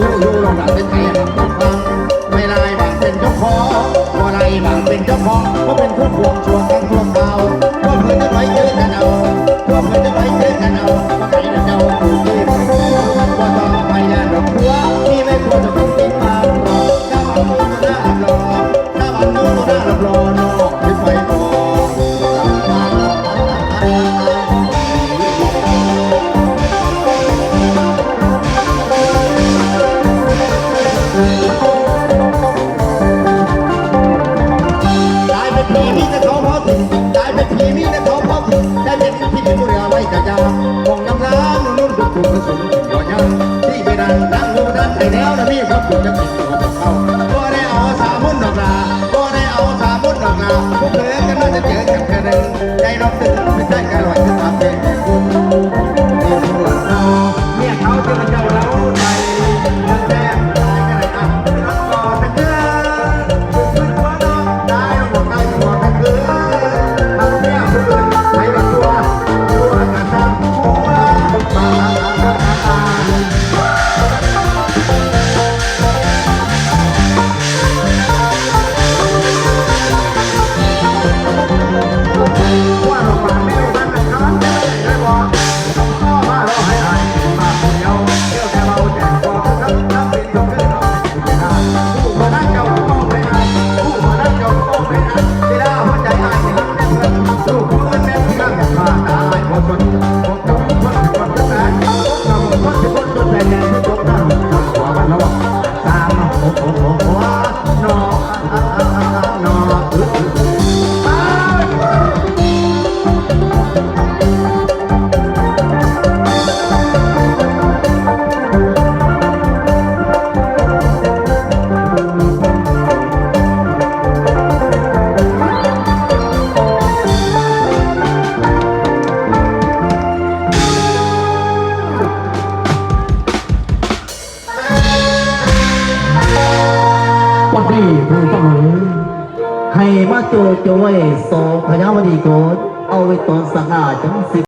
อยู่ลงหลังเป็นใครครับต้องฟังไม่ลายบางเป็นเจ้าของอะไรบางเป็นเจ้าของก็เป็นผู้พวงชวนกันพวงเบา เขาพอดได้เป็นพี่มีนะเขาพอดได้เป็นพี่เป็นผู้เรือไว้กระยา ผู้ฟังให้มาโจโจ้ยสองพญาวดีโกดเอาไว้ตอนสง่าจังสิ